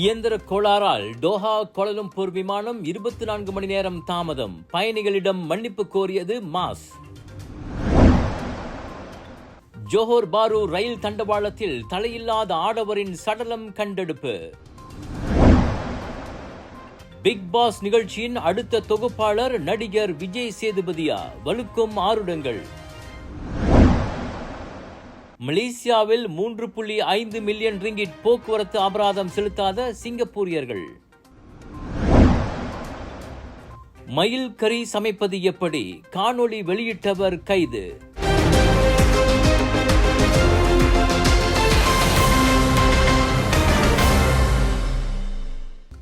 இயந்திர கோளாறால் டோஹா கோலலம்பூர் விமானம் இருபத்தி நான்கு மணி நேரம் தாமதம். பயணிகளிடம் மன்னிப்பு கோரியது மாஸ். ஜோஹர் பாரு ரயில் தண்டவாளத்தில் தலையில்லாத ஆடவரின் சடலம் கண்டெடுப்பு. பிக் பாஸ் நிகழ்ச்சியின் அடுத்த தொகுப்பாளர் நடிகர் விஜய் சேதுபதியா வலுக்கும் ஆருடங்கள். மலேசியாவில் மூன்று புள்ளி ஐந்து மில்லியன் ரிங்கிட் போக்குவரத்து அபராதம் செலுத்தாத சிங்கப்பூரியர்கள். மயில் கறி சமைப்பது எப்படி? காணொளி வெளியிட்டவர் கைது.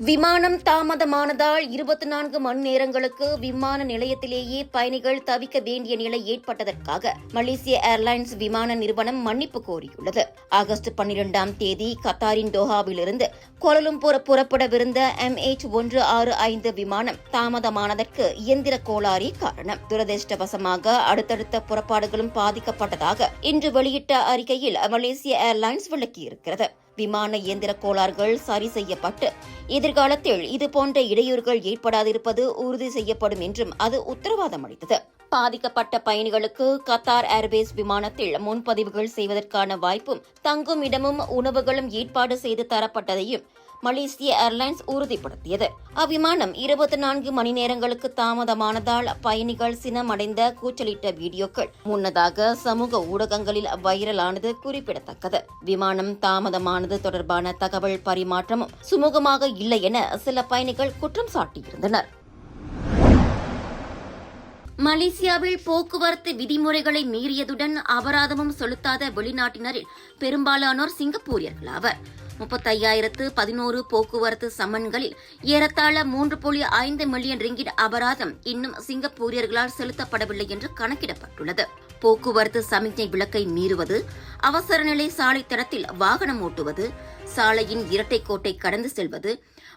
விமானம் தாமதமானதால் இருபத்தி நான்கு மணி நேரங்களுக்கு விமான நிலையத்திலேயே பயணிகள் தவிக்க வேண்டிய நிலை ஏற்பட்டதற்காக மலேசிய ஏர்லைன்ஸ் விமான நிறுவனம் மன்னிப்பு கோரியுள்ளது. ஆகஸ்ட் பன்னிரெண்டாம் தேதி கத்தாரின் டோஹாவிலிருந்து கோலலும்பூர் புறப்படவிருந்த எம்எச் ஒன்று ஆறு ஐந்து விமானம் தாமதமானதற்கு இயந்திர கோளாறே காரணம். துரதிருஷ்டவசமாக அடுத்தடுத்த புறப்பாடுகளும் பாதிக்கப்பட்டதாக இன்று வெளியிட்ட அறிக்கையில் மலேசிய ஏர்லைன்ஸ் விளக்கியிருக்கிறது. விமான இயந்திர கோளாறுகள் சரி செய்யப்பட்டு எதிர்காலத்தில் இதுபோன்ற இடையூறுகள் ஏற்படாதிருப்பது உறுதி செய்யப்படும் என்றும் அது உத்தரவாதம் அளித்தது. பாதிக்கப்பட்ட பயணிகளுக்கு கத்தார் ஏர்வேஸ் விமானத்தில் முன்பதிவுகள் செய்வதற்கான வாய்ப்பும் தங்கும் இடமும் உணவுகளும் ஏற்பாடு செய்து தரப்பட்டதையும் மலேசிய ஏர்லைன்ஸ் உறுதிப்படுத்தியது. அவ்விமானம் இருபத்தி நான்கு மணி நேரங்களுக்கு தாமதமானதால் பயணிகள் சினமடைந்த கூச்சலிட்ட வீடியோக்கள். முன்னதாக சமூக ஊடகங்களில் வைரலானது குறிப்பிடத்தக்கது. விமானம் தாமதமானது தொடர்பான தகவல் பரிமாற்றமும் சுமூகமாக இல்லை என சில பயணிகள் குற்றம் சாட்டியிருந்தனர். மலேசியாவில் போக்குவரத்து விதிமுறைகளை மீறியதுடன் அபராதமும் செலுத்தாத வெளிநாட்டினரில் பெரும்பாலானோர் சிங்கப்பூரியர்களாவர். முப்பத்தையாயிரத்து பதினோரு போக்குவரத்து சம்மன்களில் ஏறத்தாழ மூன்று புள்ளி ஐந்து மில்லியன் ரிங்கிட் அபராதம் இன்னும் சிங்கப்பூரியர்களால் செலுத்தப்படவில்லை என்று கணக்கிடப்பட்டுள்ளது. போக்குவரத்து சமிக்ஞை விளக்கை மீறுவது அவசர நிலை சாலை தடத்தில் வாகனம் ஓட்டுவது சாலையின் இரட்டை கோட்டை கடந்து செல்வது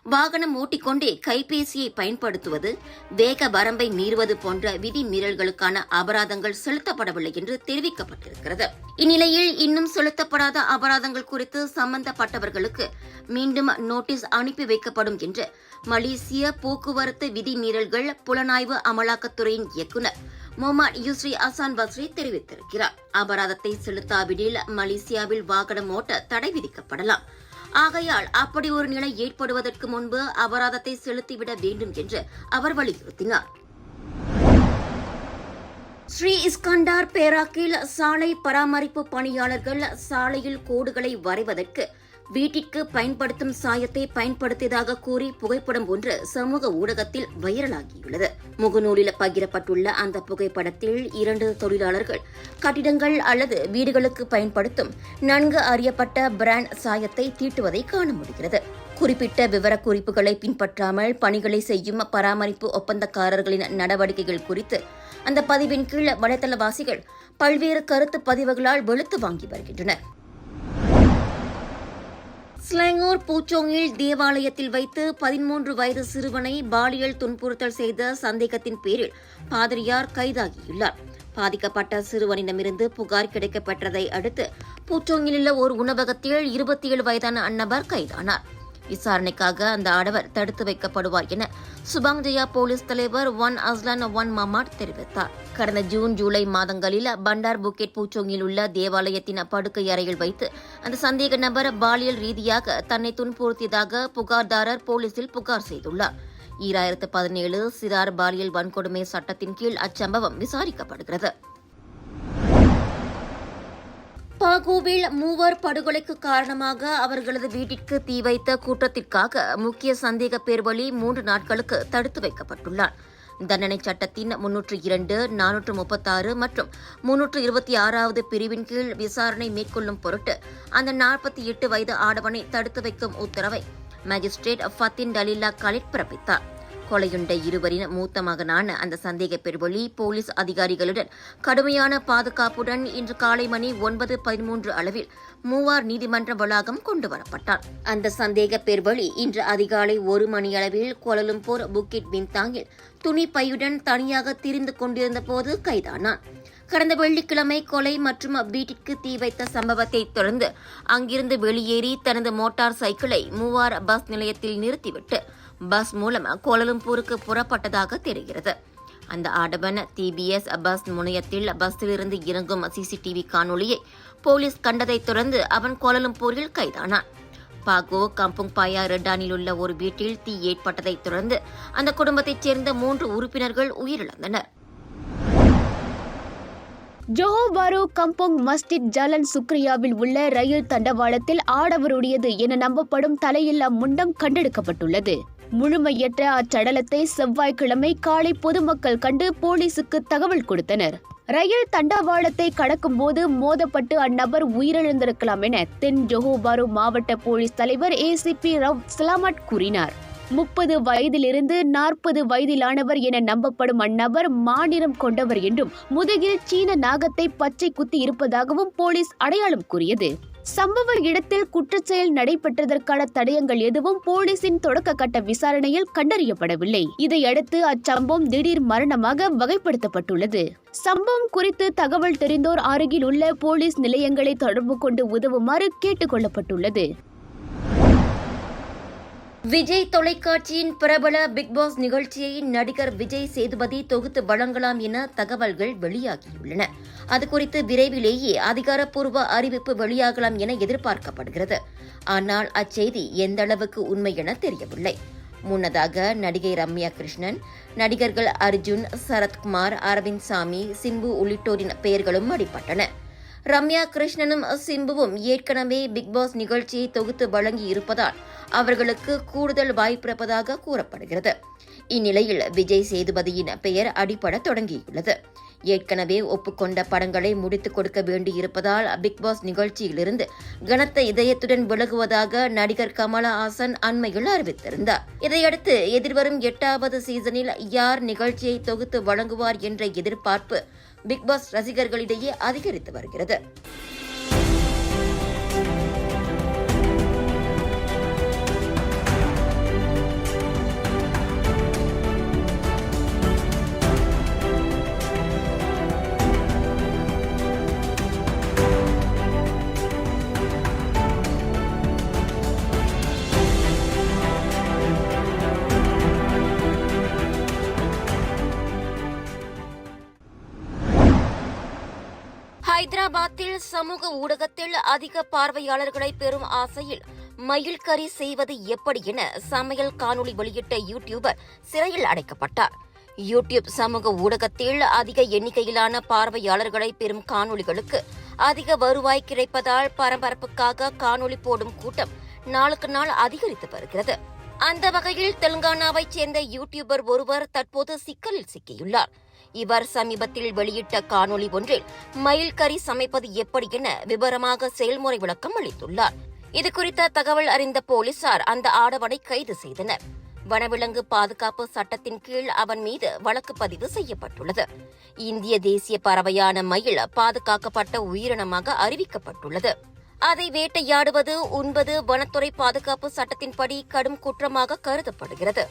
வாகனம் ஓட்டிக்கொண்டே கைபேசியை பயன்படுத்துவது வேக வரம்பை மீறுவது போன்ற விதி மீறல்களுக்கான அபராதங்கள் செலுத்தப்படவில்லை என்று தெரிவிக்கப்பட்டிருக்கிறது. இந்நிலையில் இன்னும் செலுத்தப்படாத அபராதங்கள் குறித்து சம்பந்தப்பட்டவர்களுக்கு மீண்டும் நோட்டீஸ் அனுப்பி வைக்கப்படும் என்று மலேசிய போக்குவரத்து விதி மீறல்கள் புலனாய்வு அமலாக்கத்துறையின் இயக்குநர் முகமது யூஸ்ரி அசான் பஸ்ரி தெரிவித்திருக்கிறார். அபராதத்தை செலுத்தாவிடில் மலேசியாவில் வாகனம் ஓட்ட தடை விதிக்கப்படலாம். ஆகையால் அப்படி ஒரு நிலை ஏற்படுவதற்கு முன்பு அபராதத்தை செலுத்திவிட வேண்டும் என்று அவர் வலியுறுத்தினார். ஸ்ரீ இஸ்கண்டார் பேராக்கில் சாலை பராமரிப்பு பணியாளர்கள் சாலையில் கோடுகளை வரைவதற்கு வீட்டிற்கு பயன்படுத்தும் சாயத்தை பயன்படுத்தியதாக கூறி புகைப்படம் ஒன்று சமூக ஊடகத்தில் வைரலாகியுள்ளது. முகநூலில் பகிரப்பட்டுள்ள அந்த புகைப்படத்தில் இரண்டு தொழிலாளர்கள் கட்டிடங்கள் அல்லது வீடுகளுக்கு பயன்படுத்தும் நன்கு அறியப்பட்ட பிராண்ட் சாயத்தை தீட்டுவதை காண முடிகிறது. குறிப்பிட்ட விவரக்குறிப்புகளை பின்பற்றாமல் பணிகளை செய்யும் பராமரிப்பு ஒப்பந்தக்காரர்களின் நடவடிக்கைகள் குறித்து அந்த பதிவின் கீழ் வலைதளவாசிகள் பல்வேறு கருத்து பதிவுகளால் வெளுத்து வாங்கி வருகின்றனர். ஸ்லாங்கூர் பூச்சோங்கில் தேவாலயத்தில் வைத்து பதிமூன்று வயது சிறுவனை பாலியல் துன்புறுத்தல் செய்த சந்தேகத்தின் பேரில் பாதிரியார் கைதாகியுள்ளார். பாதிக்கப்பட்ட சிறுவனிடமிருந்து புகார் கிடைக்கப்பெற்றதை அடுத்து பூச்சோங்கில் உள்ள ஒரு உணவகத்தில் இருபத்தி ஏழு வயதான அந்நபர் கைதானார். விசாரணைக்காக அந்த ஆடவர் தடுத்து வைக்கப்படுவார் என சுபாங் ஜெயா போலீஸ் தலைவர் ஒன் அஸ்லான் ஒன் மமாட் தெரிவித்தார். கடந்த ஜூன் ஜூலை மாதங்களில் பண்டார் புக்கெட் பூச்சோங்கில் உள்ள தேவாலயத்தின் படுக்கை அறையில் வைத்து அந்த சந்தேக நபர் பாலியல் ரீதியாக தன்னை துன்புறுத்தியதாக புகார்தாரர் போலீசில் புகார் செய்துள்ளார். ஈராயிரத்து பதினேழு சிறார் பாலியல் வன்கொடுமை சட்டத்தின் கீழ் அச்சம்பவம் விசாரிக்கப்படுகிறது. பாகோவில் மூவர் படுகொலைக்கு காரணமாக அவர்களது வீட்டிற்கு தீ வைத்த கூட்டத்திற்காக முக்கிய சந்தேக பேர்வழி மூன்று நாட்களுக்கு தடுத்து வைக்கப்பட்டுள்ளார். தண்டனை சட்டத்தின் முன்னூற்று இரண்டு நானூற்று முப்பத்தாறு மற்றும் முன்னூற்று இருபத்தி ஆறாவது பிரிவின் கீழ் விசாரணை மேற்கொள்ளும் பொருட்டு அந்த நாற்பத்தி எட்டு வயது ஆடவனை தடுத்து வைக்கும் உத்தரவை மேஜிஸ்ட்ரேட் ஃபத்தின் டலில்லா கலிட் பிறப்பித்தார். கொலையுண்ட இருவரின் மூத்த மகனான அந்த சந்தேக பெருவழி போலீஸ் அதிகாரிகளுடன் கடுமையான பாதுகாப்புடன் இன்று காலை மணி ஒன்பது பதிமூன்று அளவில் மூவார் நீதிமன்ற வளாகம் கொண்டு வரப்பட்டார். அந்த சந்தேக பெருவழி இன்று அதிகாலை ஒரு மணியளவில் கோலலும்பூர் புக்கிட் பின்தாங்கில் துணி பையுடன் தனியாக திரிந்து கொண்டிருந்த போது கைதானான். கடந்த வெள்ளிக்கிழமை கொலை மற்றும் வீட்டிற்கு தீ வைத்த சம்பவத்தை தொடர்ந்து அங்கிருந்து வெளியேறி தனது மோட்டார் சைக்கிளை மூவார் பஸ் நிலையத்தில் நிறுத்திவிட்டு பஸ் மூலம் கோலலம்பூருக்கு புறப்பட்டதாக தெரிகிறது. அந்த ஆடவன் டிபிஎஸ் பஸ் முனையத்தில் பஸ்ஸிலிருந்து இறங்கும் சிசிடிவி காணொளியை போலீஸ் கண்டதைத் தொடர்ந்து அவன் கோலலம்பூரில் கைதானான். பாகோ கம்புங் பாயா ரெட்டானில் உள்ள ஒரு வீட்டில் தீ ஏற்பட்டதைத் தொடர்ந்து அந்த குடும்பத்தைச் சேர்ந்த மூன்று உறுப்பினர்கள் உயிரிழந்தனர். ஜோஹோ பாரு கம்போங் மஸ்ஜித் ஜலன் சுக்ரியாவில் உள்ள ரயில் தண்டவாளத்தில் ஆடவருடையது என நம்பப்படும் தலையில்லா முண்டம் கண்டெடுக்கப்பட்டுள்ளது. முழுமையற்ற அச்சடலத்தை செவ்வாய்க்கிழமை காலை பொதுமக்கள் கண்டு போலீசுக்கு தகவல் கொடுத்தனர். ரயில் தண்டவாளத்தை கடக்கும்போது மோதப்பட்டு அந்நபர் உயிரிழந்திருக்கலாம் என தென் ஜொஹோபாரோ மாவட்ட போலீஸ் தலைவர் ஏசிபி ரவ் சலாமட் கூறினார். முப்பது வயதிலிருந்து நாற்பது வயதிலானவர் என நம்பப்படும் அந்நபர் மாநிலம் கொண்டவர் என்றும் முதுகில் சீன நாகத்தை பச்சை குத்தி இருப்பதாகவும் போலீஸ் அடையாளம் கூறியது. சம்பவ இடத்தில் குற்றச்செயல் நடைபெற்றதற்கான தடயங்கள் எதுவும் போலீசின் தொடக்க கட்ட விசாரணையில் கண்டறியப்படவில்லை. இதையடுத்து அச்சம்பவம் திடீர் மரணமாக வகைப்படுத்தப்பட்டுள்ளது. சம்பவம் குறித்து தகவல் தெரிந்தோர் அருகில் உள்ள போலீஸ் நிலையங்களை தொடர்பு கொண்டு உதவுமாறு கேட்டுக் கொள்ளப்பட்டுள்ளது. விஜய் தொலைக்காட்சியின் பிரபல பிக் பாஸ் நிகழ்ச்சியை நடிகர் விஜய் சேதுபதி தொகுத்து வழங்கலாம் என தகவல்கள் வெளியாகியுள்ளன. அது குறித்து விரைவிலேயே அதிகாரப்பூர்வ அறிவிப்பு வெளியாகலாம் என எதிர்பார்க்கப்படுகிறது. ஆனால் அச்செய்தி எந்த அளவுக்கு உண்மை என தெரியவில்லை. முன்னதாக நடிகை ரம்யா கிருஷ்ணன் நடிகர்கள் அர்ஜுன் சரத்குமார் அரவிந்த் சாமி சிம்பு உள்ளிட்டோரின் பெயர்களும் அடிபட்டன. ரம்யா கிருஷ்ணனும் சிம்புவும் ஏற்கனவே பிக்பாஸ் நிகழ்ச்சியை தொகுத்து வழங்கி இருப்பதால் அவர்களுக்கு கூடுதல் வாய்ப்பிருப்பதாக கூறப்படுகிறது. இந்நிலையில் விஜய் சேதுபதியின் பெயர் அடிபட தொடங்கியுள்ளது. ஏற்கனவே ஒப்புக்கொண்ட படங்களை முடித்துக் கொடுக்க வேண்டியிருப்பதால் பிக்பாஸ் நிகழ்ச்சியிலிருந்து கனத்த இதயத்துடன் விலகுவதாக நடிகர் கமலஹாசன் அண்மையில் அறிவித்திருந்தார். இதையடுத்து எதிர்வரும் எட்டாவது சீசனில் யார் நிகழ்ச்சியை தொகுத்து வழங்குவார் என்ற எதிர்பார்ப்பு பிக்பாஸ் ரசிகர்களிடையே அதிகரித்து வருகிறது. ஹைதராபாத்தில் சமூக ஊடகத்தில் அதிக பார்வையாளர்களை பெறும் ஆசையில் மயில் கறி செய்வது எப்படி என சமையல் காணொளி வெளியிட்ட யூடியூபர் சிறையில் அடைக்கப்பட்டார். யூடியூப் சமூக ஊடகத்தில் அதிக எண்ணிக்கையிலான பார்வையாளர்களை பெறும் காணொலிகளுக்கு அதிக வருவாய் கிடைப்பதால் பரபரப்புக்காக காணொலி போடும் கூட்டம் நாளுக்கு நாள் அதிகரித்து வருகிறது. அந்த வகையில் தெலுங்கானாவைச் சேர்ந்த யூடியூபர் ஒருவர் தற்போது சிக்கலில் சிக்கியுள்ளார். இவர் சமீபத்தில் வெளியிட்ட காணொளி ஒன்றில் மயில் கறி சமைப்பது எப்படி என விவரமாக செயல்முறை விளக்கம் அளித்துள்ளார். இது குறித்த தகவல் அறிந்த போலீசார் அந்த ஆடவனை கைது செய்தனர். வனவிலங்கு பாதுகாப்பு சட்டத்தின் கீழ் அவன் மீது வழக்கு பதிவு செய்யப்பட்டுள்ளது. இந்திய தேசிய பறவையான மயில் பாதுகாக்கப்பட்ட உயிரினமாக அறிவிக்கப்பட்டுள்ளது. அதை வேட்டையாடுவது உண்பது வனத்துறை பாதுகாப்பு சட்டத்தின்படி கடும் குற்றமாக கருதப்படுகிறது.